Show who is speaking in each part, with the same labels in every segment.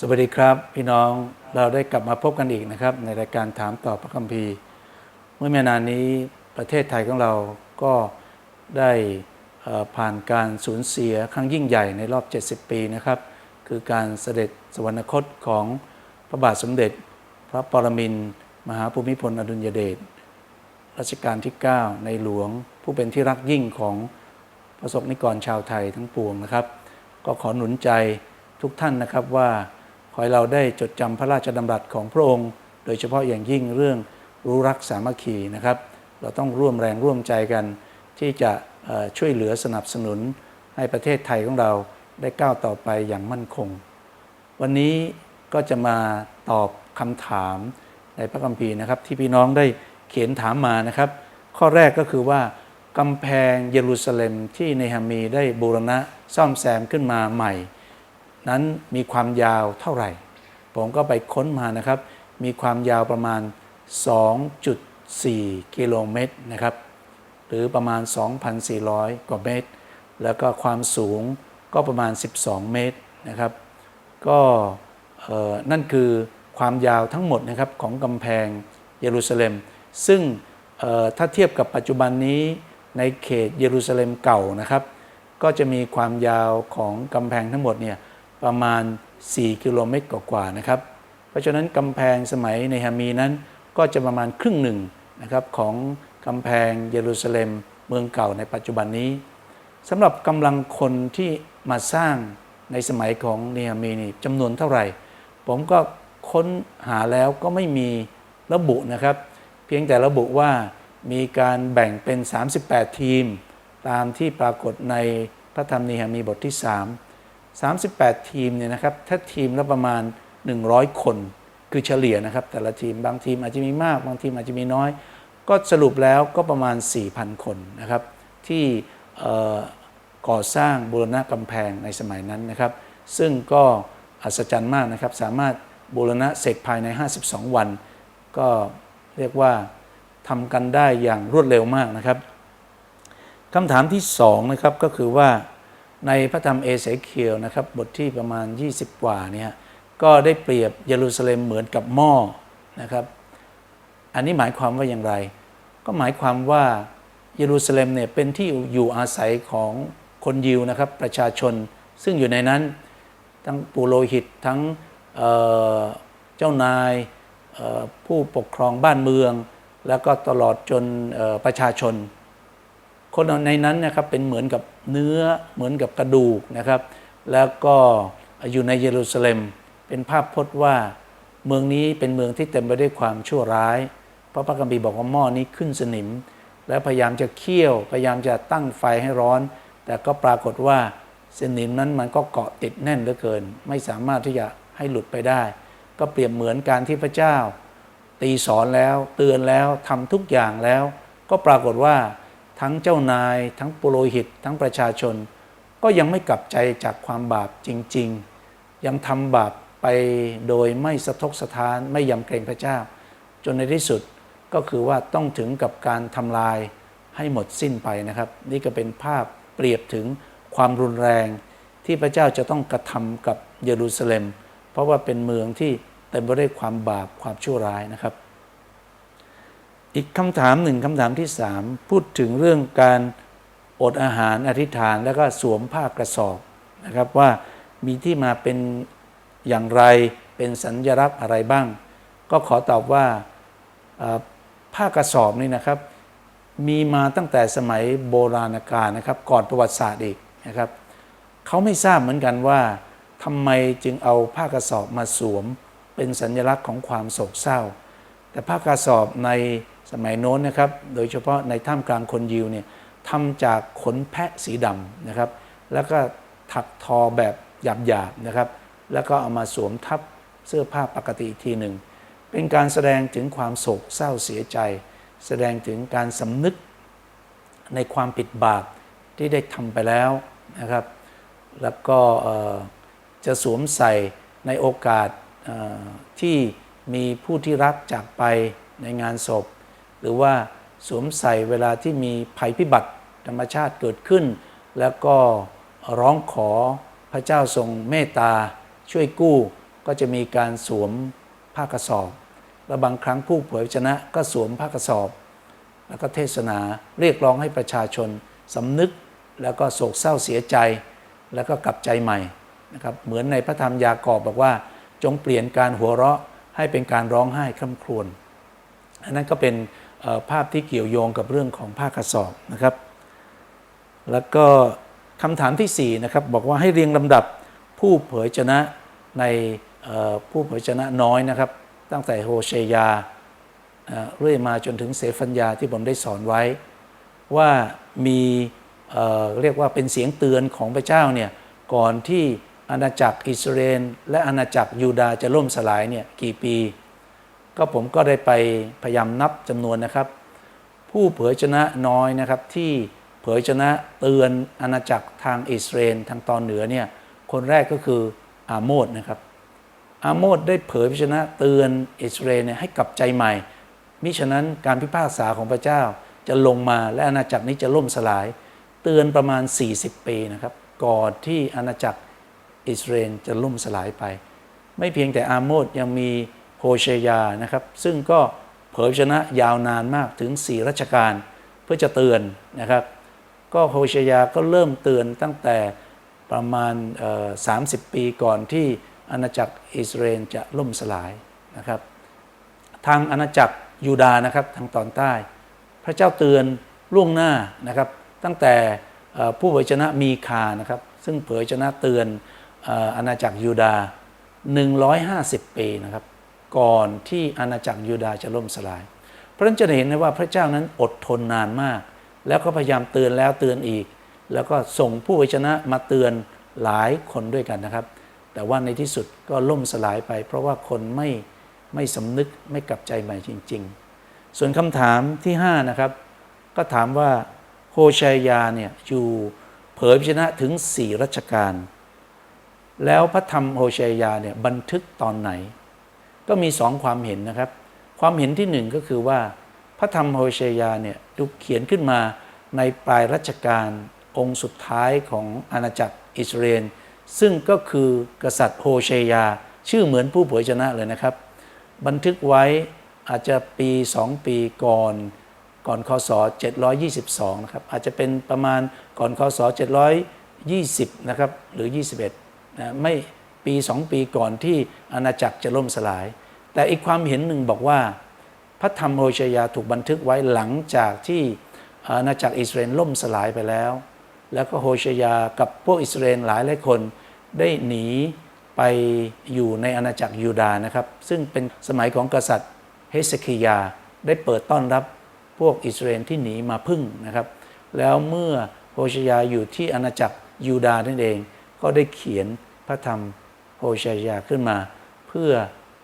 Speaker 1: สวัสดีครับ พี่น้องเราได้กลับมาพบกันอีกนะครับ ในรายการถามตอบพระคัมภีร์ เมื่อไม่นานนี้ประเทศไทยของเราก็ได้ผ่านการสูญเสียครั้งยิ่งใหญ่ในรอบ 70 ปีนะครับ คือการเสด็จสวรรคตของพระบาทสมเด็จ พระปรมินทรมหาภูมิพลอดุลยเดชรัชกาลที่ 9 ในหลวงผู้เป็นที่รักยิ่งของประสบนิกรชาวไทยทั้งปวงนะครับ ก็ขอหนุนใจทุกท่านนะครับว่า ขอให้เราได้จดจำพระราชดำรัสของพระองค์ โดยเฉพาะอย่างยิ่งเรื่องรู้รักสามัคคีนะครับ เราต้องร่วมแรงร่วมใจกัน ที่จะช่วยเหลือสนับสนุนให้ประเทศไทยของเราได้ก้าวต่อไปอย่างมั่นคง วันนี้ก็จะมาตอบคำถามในพระคัมภีร์นะครับ ที่พี่น้องได้เขียนถามมานะครับ ข้อแรกก็คือว่ากำแพงเยรูซาเล็มที่เนฮามีได้บูรณะซ่อมแซมขึ้นมาใหม่ นั้นมีความยาวเท่าไหร่ ผมก็ไปค้นมานะครับ มีความยาวประมาณ 2.4 กิโลเมตรนะครับ หรือประมาณ 2,400 กว่าเมตร แล้วก็ความสูงก็ประมาณ 12 เมตรนะครับ ก็นั่นคือความยาวทั้งหมดนะครับของกำแพงเยรูซาเล็ม ซึ่งถ้าเทียบกับปัจจุบันนี้ในเขตเยรูซาเล็มเก่านะครับ ก็จะมีความยาวของกำแพงทั้งหมดเนี่ย ประมาณ 4 กิโลเมตรกว่าๆนะครับ เพราะฉะนั้นกำแพงสมัยในฮามีนั้นก็จะประมาณครึ่งหนึ่งนะครับของกำแพงเยรูซาเล็มเมืองเก่าในปัจจุบันนี้สำหรับกำลังคนที่มาสร้างในสมัยของเนฮามีนี่จำนวนเท่าไหร่ ผมก็ค้นหาแล้วก็ไม่มีระบุนะครับ เพียงแต่ระบุว่ามีการแบ่งเป็น 38 ทีม ตามที่ปรากฏในพระธรรมเนหามีบทที่ 3 38 ทีมเนี่ยนะครับถ้าทีมละประมาณ 100 คน คือเฉลี่ยนะครับ แต่ละทีมบางทีมอาจจะมีมาก บางทีมอาจจะมีน้อย ก็สรุปแล้วก็ประมาณ 4,000 คนนะครับที่ก่อสร้างบูรณะกำแพงในสมัยนั้นนะครับ ซึ่งก็อัศจรรย์มากนะครับ สามารถบูรณะเสร็จภายใน 52 วัน ก็เรียกว่าทำกันได้อย่างรวดเร็วมากนะครับคำถามที่สองนะครับก็คือว่า ในพระธรรมเอเสเคียลนะครับบทที่ประมาณ 20 กว่าเนี่ยก็ได้เปรียบเยรูซาเล็มเหมือนกับหม้อนะครับอันนี้หมายความว่าอย่างไร ก็หมายความว่าเยรูซาเล็มเนี่ยเป็นที่อยู่อาศัยของคนยิวนะครับประชาชนซึ่งอยู่ในนั้นทั้งปุโรหิตทั้งเเจ้านายผู้ปกครองบ้านเมือง แล้วก็ตลอดจนประชาชน คนในนั้นนะครับเป็นเหมือนกับเนื้อเหมือนกับกระดูกนะครับ แล้วก็อยู่ในเยรูซาเล็ม เป็นภาพพจน์ว่าเมืองนี้เป็นเมืองที่เต็มไปด้วยความชั่วร้าย เพราะพระคัมภีบอกว่าหม้อนี้ขึ้นสนิม และพยายามจะเคี่ยว พยายามจะตั้งไฟให้ร้อน แต่ก็ปรากฏว่าสนิมนั้นมันก็เกาะติดแน่นเหลือเกิน ไม่สามารถที่จะให้หลุดไปได้ ก็เปรียบเหมือนการที่พระเจ้า ตีสอนแล้วเตือนแล้วทำทุกอย่างแล้ว ก็ปรากฏว่า ทั้งเจ้านาย ทั้งปุโรหิต ทั้งประชาชน ก็ยังไม่กลับใจจากความบาปจริง ๆ ยังทำบาปไปโดยไม่สะทกสะท้านไม่ยำเกรงพระเจ้า จนในที่สุดก็คือว่าต้องถึงกับการทำลายให้หมดสิ้นไปนะครับ นี่ก็เป็นภาพเปรียบถึงความรุนแรงที่พระเจ้าจะต้องกระทำกับเยรูซาเล็ม เพราะว่าเป็นเมืองที่เต็มไปด้วยความบาปความชั่วร้ายนะครับ อีกคำถามหนึ่งคำถามที่สามพูดถึงเรื่องการอดอาหารอธิษฐานแล้วก็สวมผ้ากระสอบนะครับว่ามีที่มาเป็นอย่างไรเป็นสัญลักษณ์อะไรบ้าง ก็ขอตอบว่าผ้ากระสอบนี่นะครับ มีมาตั้งแต่สมัยโบราณกาลนะครับ ก่อนประวัติศาสตร์อีกนะครับเขาไม่ทราบเหมือนกันว่าทำไมจึงเอาผ้ากระสอบมาสวม เป็นสัญลักษณ์ของความโศกเศร้า แต่ผ้ากระสอบใน สมัยโน้นนะครับ โดยเฉพาะในท่ามกลางคนยิวเนี่ยทำจากขนแพะสีดำนะครับ แล้วก็ถักทอแบบหยาบๆนะครับ แล้วก็เอามาสวมทับเสื้อผ้าปกติอีกทีหนึ่ง เป็นการแสดงถึงความโศกเศร้าเสียใจ แสดงถึงการสำนึกในความผิดบาปที่ได้ทำไปแล้วนะครับ แล้วก็จะสวมใส่ในโอกาสที่มีผู้ที่รักจากไปในงานศพ หรือว่าสวมใส่เวลาที่มีภัยพิบัติธรรมชาติเกิดขึ้น แล้วก็ร้องขอพระเจ้าทรงเมตตาช่วยกู้ ก็จะมีการสวมผ้ากระสอบ และบางครั้งผู้เผยพระวจนะก็สวมผ้ากระสอบ แล้วก็เทศนาเรียกร้องให้ประชาชนสำนึกแล้วก็โศกเศร้าเสียใจ แล้วก็กลับใจใหม่นะครับเหมือนในพระธรรมยากอบบอกว่า จงเปลี่ยนการหัวเราะให้เป็นการร้องไห้คร่ำครวญอันนั้นก็เป็น ภาพที่เกี่ยวโยงกับเรื่องของผ้ากระสอบนะครับ แล้วก็คำถามที่4นะครับบอกว่าให้เรียงลำดับผู้เผยชนะในผู้เผยชนะน้อยนะครับ ตั้งแต่โฮเชยาเรื่อยมาจนถึงเสฟัญญาที่ผมได้สอนไว้ ว่ามีเเรียกว่าเป็นเสียงเตือนของพระเจ้าเนี่ยก่อนที่อาณาจักรอิสราเอลและอาณาจักรยูดาจะล่มสลายเนี่ยกี่ปี ก็ผมก็ได้ไปพยายามนับจำนวนนะครับ ผู้เผยชนะน้อยนะครับที่เผยชนะเตือนอาณาจักรทางอิสราเอลทางตอนเหนือเนี่ยคนแรกก็คืออาโมดนะครับอาโมดได้เผยพระชนะเตือนอิสราเอลเนี่ยให้กลับใจใหม่ มิฉะนั้นการพิพากษาของพระเจ้าจะลงมาและอาณาจักรนี้จะล่มสลาย เตือนประมาณ 40 ปีนะครับก่อนที่อาณาจักรอิสราเอลจะล่มสลายไป ไม่เพียงแต่อาโมดยังมี โฮเชยานะครับ ซึ่งก็เผยชนะยาวนานมากถึง 4 รัชกาลเพื่อจะเตือนนะครับ ก็โฮเชยาก็เริ่มเตือนตั้งแต่ประมาณ 30 ปีก่อนที่อาณาจักรอิสราเอลจะล่มสลายนะครับ ทางอาณาจักรยูดานะครับทางตอนใต้ พระเจ้าเตือนล่วงหน้านะครับ ตั้งแต่ผู้เผยชนะมีคานะครับ ซึ่งเผยชนะเตือนอาณาจักรยูดาห์150 ปีนะครับ ก่อนที่อาณาจักรยูดาห์จะล่มสลาย เพราะฉะนั้นจะเห็นได้ว่าพระเจ้านั้นอดทนนานมาก แล้วก็พยายามเตือนแล้วเตือนอีก แล้วก็ส่งผู้เผยชนะมาเตือนหลายคนด้วยกันนะครับ แต่ว่าในที่สุดก็ล่มสลายไป เพราะว่าคนไม่ไม่สำนึกไม่กลับใจใหม่จริง ๆ ส่วนคำถามที่5นะครับก็ถามว่าโฮชัยยาเนี่ยอยู่เผยพระชนะถึง 4 รัชกาลแล้วพระธรรมโฮชัยยาเนี่ยบันทึกตอนไหน ก็มีสองความเห็นนะครับ ความเห็นที่หนึ่งก็คือว่า พระธรรมโฮเชยาเนี่ยถูกเขียนขึ้นมาในปลายรัชกาลองค์สุดท้ายของอาณาจักรอิสราเอลซึ่งก็คือกษัตริย์โฮเชยา ชื่อเหมือนผู้เผยชนะเลยนะครับ บันทึกไว้อาจจะปีสองปีก่อนก่อนคศ 722 นะครับ อาจจะเป็นประมาณก่อนคศ 720 นะครับ หรือ 21นะไม่ปี 2 ปีก่อนที่อาณาจักรจะล่มสลาย แต่อีกความเห็นหนึ่งบอกว่า พระธรรมโฮเชยาถูกบันทึกไว้หลังจากที่อาณาจักรอิสราเอลล่มสลายไปแล้ว แล้วก็โฮเชยากับพวกอิสราเอลหลายหลายคนได้หนีไปอยู่ในอาณาจักรยูดาห์นะครับ ซึ่งเป็นสมัยของกษัตริย์เฮสคิยาได้เปิดต้อนรับพวกอิสราเอลที่หนีมาพึ่งนะครับ แล้วเมื่อโฮเชยาอยู่ที่อาณาจักรยูดาห์นั่นเอง ก็ได้เขียนพระธรรมโฮเชยาขึ้นมา เพื่อ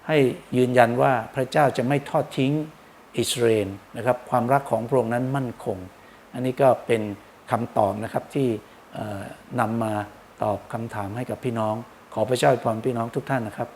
Speaker 1: ให้ยืนยันว่าพระเจ้าจะไม่ทอดทิ้งอิสราเอลนะครับความรักของพระองค์นั้นมั่นคง อันนี้ก็เป็นคำตอบนะครับที่เอ่อนำมาตอบคำถามให้กับพี่น้อง ขอพระเจ้าอวยพรพี่น้องทุกท่านนะครับ